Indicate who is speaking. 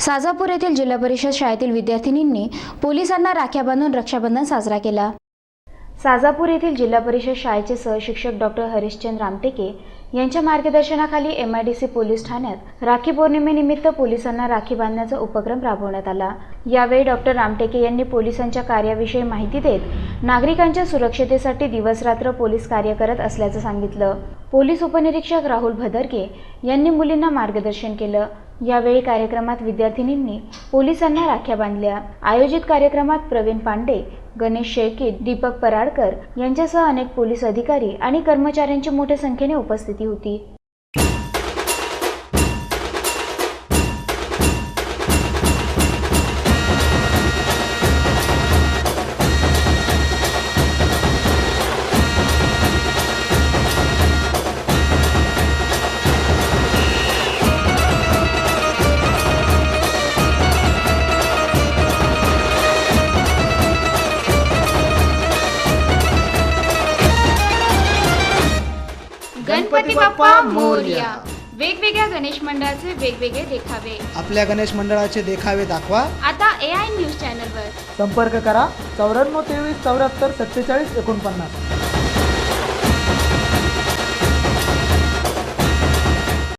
Speaker 1: साजापूर येथील जिल्हा परिषद शाळेतील विद्यार्थिनींनी पोलिसांना राख्या बांधून रक्षाबंधन साजरा केला. साजापूर येथील जिल्हा परिषद शाळेचे सहशिक्षक डॉक्टर हरिश्चंद रामटेके यांच्या मार्गदर्शनाखाली M I D C police ठाण्यात राखी पौर्णिमेनिमित्त पोलिसांना राखी बांधण्याचा उपक्रम राबवण्यात आला. यावेळी डॉक्टर रामटेके यांनी पोलिसांच्या कार्याविषयी माहिती देत नागरिकांच्या सुरक्षतेसाठी दिवसरात्र पोलीस कार्य करत असल्याचं सांगितलं. पोलीस उपनिरीक्षक राहुल भदरके यांनी मुलींना मार्गदर्शन केलं. यावेळी कार्यक्रमात विद्यार्थिनींनी पोलिसांना राख्या बांधल्या. आयोजित कार्यक्रमात प्रवीण पांडे गणेश शेळके दीपक पराडकर यांच्यासह अनेक पोलीस अधिकारी आणि कर्मचाऱ्यांची मोठ्या संख्येने उपस्थिती होती.
Speaker 2: गणपती बाप्पा मोरया. वेगवेगळ्या गणेश मंडळाचे वेगवेगळे देखावे.
Speaker 3: आपल्या गणेश मंडळाचे देखावे दाखवा.
Speaker 2: आता ए आय न्यूज चॅनलवर.
Speaker 4: संपर्क करा चौऱ्याण्णव तेवीस चौऱ्याहत्तर सत्तेचाळीस एकोणपन्नास.